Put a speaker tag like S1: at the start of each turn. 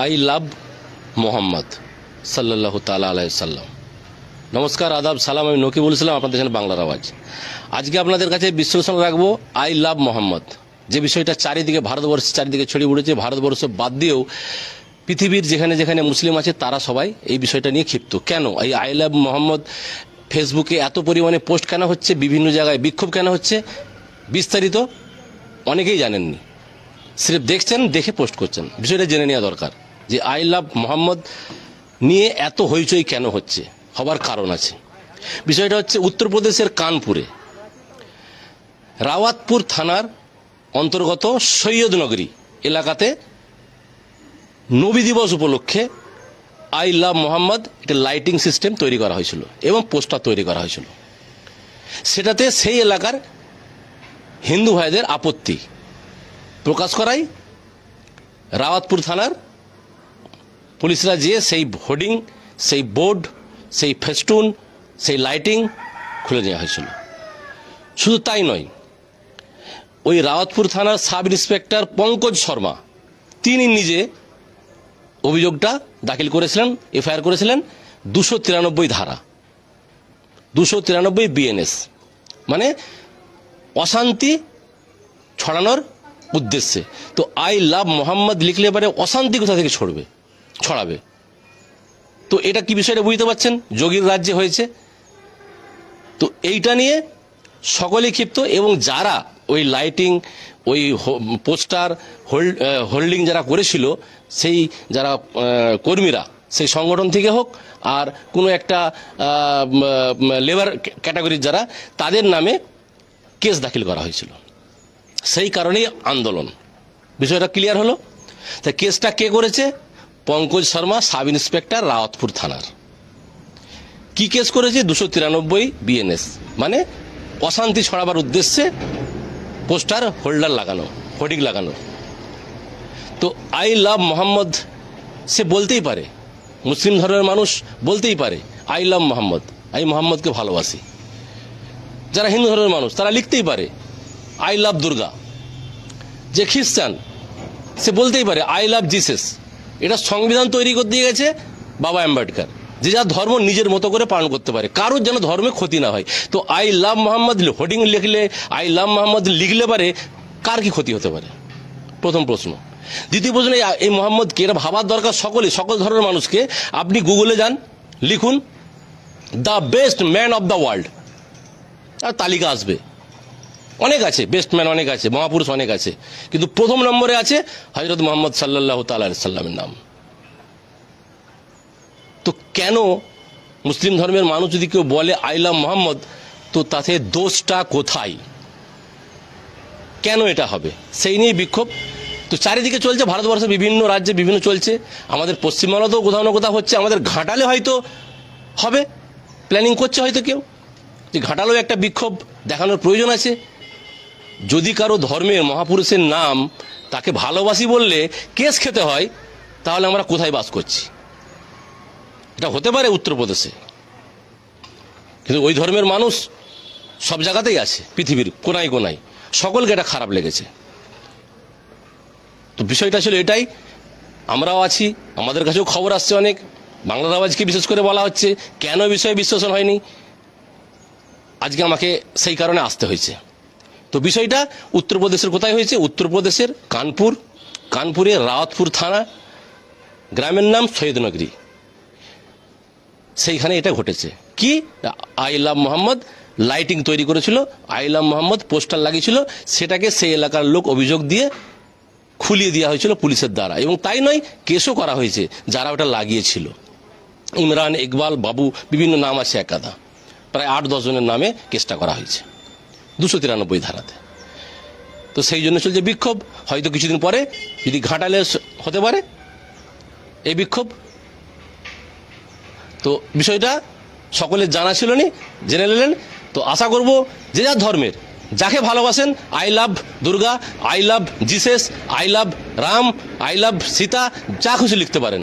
S1: I love Mohammad সাল্লাহ তালা আলাইসাল্লাম নমস্কার, আদাব, সালাম, আমি নকি বলেছিলাম আপনাদের এখানে বাংলার আওয়াজ। আজকে আপনাদের কাছে বিশ্লেষণ রাখব, আই লাভ মোহাম্মদ। যে বিষয়টা চারিদিকে ভারতবর্ষের চারিদিকে ছড়িয়ে পড়েছে, ভারতবর্ষ বাদ দিয়েও পৃথিবীর যেখানে যেখানে মুসলিম আছে, তারা সবাই এই বিষয়টা নিয়ে ক্ষিপ্ত। কেন? এই আই লাভ মোহাম্মদ ফেসবুকে এত পরিমাণে পোস্ট কেন হচ্ছে, বিভিন্ন জায়গায় বিক্ষোভ কেন হচ্ছে, বিস্তারিত অনেকেই জানেননি। সির্ফ দেখছেন, দেখে পোস্ট করছেন। বিষয়টা জেনে নেওয়া দরকার। যে আই লাভ মোহাম্মদ নিয়ে এত হইচই কেন হচ্ছে? হবার কারণ আছে। বিষয়টা হচ্ছে উত্তরপ্রদেশের কানপুরে। রাওয়াতপুর থানার অন্তর্গত সৈয়দনগরী এলাকাতে নবী দিবস উপলক্ষে আই লাভ মোহাম্মদ একটা লাইটিং সিস্টেম তৈরি করা হয়েছিল এবং পোস্টার তৈরি করা হয়েছিল। সেটাতে সেই এলাকার হিন্দু ভাইদের আপত্তি প্রকাশ করাই রাওয়াতপুর থানার পুলিশরা যেয়ে সেই হোর্ডিং, সেই বোর্ড, সেই ফেস্টুন, সেই লাইটিং খুলে নেওয়া হয়েছিল। শুধু তাই নয়, ওই রাওয়াতপুর থানার সাব ইন্সপেক্টর পঙ্কজ শর্মা, তিনি নিজে অভিযোগটা দাখিল করেছিলেন, এফআইআর করেছিলেন দুশো তিরানব্বই ধারা, দুশো তিরানব্বই বিএনএস মানে অশান্তি ছড়ানোর উদ্দেশ্যে। তো আই লাভ মোহাম্মদ লিখলে এবারে অশান্তি কোথা থেকে ছড়বে? ছড়াবে। তো এটা কি বিষয়টা বুঝতে পারছেন? যোগীর রাজ্যে হয়েছে। তো এইটা নিয়ে সকলে ক্ষিপ্ত এবং যারা ওই লাইটিং, ওই পোস্টার হোল্ড হোল্ডিং যারা করেছিল, সেই যারা কর্মীরা, সেই সংগঠন থেকে হোক আর কোনো একটা লেবার ক্যাটাগরির যারা, তাদের নামে কেস দাখিল করা হয়েছিল। সেই কারণেই আন্দোলন। বিষয়টা ক্লিয়ার হলো? তা কেসটা কে করেছে? পঙ্কজ শর্মা, সাব ইন্সপেক্টর, রাওয়াতপুর থানার। কি কেস করেছে? দুশো তিরানব্বই বিএনএস। মানে অশান্তি ছড়াবার উদ্দেশ্যে পোস্টার, হোল্ডার লাগানো, হোর্ডিং লাগানো। তো আই লাভ মোহাম্মদ, সে বলতেই পারে। মুসলিম ধর্মের মানুষ বলতেই পারে, আই লাভ মোহাম্মদ, আমি মোহাম্মদকে ভালোবাসি। যারা হিন্দু ধর্মের মানুষ, তারা লিখতেই পারে, আই লাভ দুর্গা। যে খ্রিস্টান, সে বলতেই পারে, আই লাভ জিসাস। এটা সংবিধান তৈরি করতে দিয়ে গেছে বাবা আম্বেদকর, যে যা ধর্ম নিজের মতো করে পালন করতে পারে, কারোর যেন ধর্মে ক্ষতি না হয়। তো আই লাভ মোহাম্মদ হোর্ডিং লিখলে, আই লাভ মোহাম্মদ লিখলে পারে, কার কি ক্ষতি হতে পারে? প্রথম প্রশ্ন। দ্বিতীয় প্রশ্ন, এই- মোহাম্মদকে এটা ভাবার দরকার সকলে, সকল ধরনের মানুষকে। আপনি গুগলে যান, লিখুন, the best man of the world আর তালিকা আসবে। অনেক আছে বেস্ট ম্যান অনেক আছে, মহাপুরুষ অনেক আছে, কিন্তু প্রথম নম্বরে আছে হজরত মোহাম্মদ সাল্লাহ সাল্লামের নাম। তো কেন মুসলিম ধর্মের মানুষ যদি কেউ বলে আইলাম মোহাম্মদ, তো তাতে দোষটা কোথায়? কেন এটা হবে? সেই নিয়ে বিক্ষোভ। তো চারিদিকে চলছে, ভারতবর্ষের বিভিন্ন রাজ্যে বিভিন্ন চলছে। আমাদের পশ্চিমবাংলাতেও কোথাও না কোথাও হচ্ছে, আমাদের ঘাটালে হয়তো হবে। প্ল্যানিং করছে হয়তো কেউ। যে ঘাটালেও একটা বিক্ষোভ দেখানোর প্রয়োজন আছে। যদি কারও ধর্মের মহাপুরুষের নাম তাকে ভালোবাসি বললে কেস খেতে হয়, তাহলে আমরা কোথায় বাস করছি? এটা হতে পারে উত্তরপ্রদেশে। কিন্তু ওই ধর্মের মানুষ সব জায়গাতেই আছে, পৃথিবীর কোনায় কোনায়। সকলকে এটা খারাপ লেগেছে। তো বিষয়টা ছিল এটাই। আমরাও আছি, আমাদের কাছেও খবর আসছে অনেক। বাংলার আওয়াজকে বিশেষ করে বলা হচ্ছে, কেন বিষয়ে বিশ্লেষণ হয়নি? আজকে আমাকে সেই কারণে আসতে হয়েছে। তো বিষয়টা উত্তরপ্রদেশের কোথায় হয়েছে? উত্তরপ্রদেশের কানপুর, কানপুরের রাওয়াতপুর থানা, গ্রামের নাম সৈয়দনগরী। সেইখানে এটা ঘটেছে। কি? আই লাভ মোহাম্মদ লাইটিং তৈরি করেছিল, আই লাভ মোহাম্মদ পোস্টার লাগিয়েছিল, সেটাকে সেই এলাকার লোক অভিযোগ দিয়ে খুলিয়ে দেওয়া হয়েছিল পুলিশের দ্বারা। এবং তাই নয়, কেসও করা হয়েছে, যারা ওটা লাগিয়েছিল। ইমরান ইকবাল, বাবু, বিভিন্ন নাম আছে একাদা। প্রায় আট দশ জনের নামে কেসটা করা হয়েছে। দুশো তিরানব্বই ধারাতে। তো সেই জন্য চলছে বিক্ষোভ। হয়তো কিছুদিন পরে যদি ঘাটালে হতে পারে এই বিক্ষোভ। তো বিষয়টা সকলের জানা ছিল নি, জেনে নিলেন। তো আশা করব যে যার ধর্মের, যাকে ভালোবাসেন, I love Durga, I love Jesus, I love Ram, I love Sita, যা খুশি লিখতে পারেন।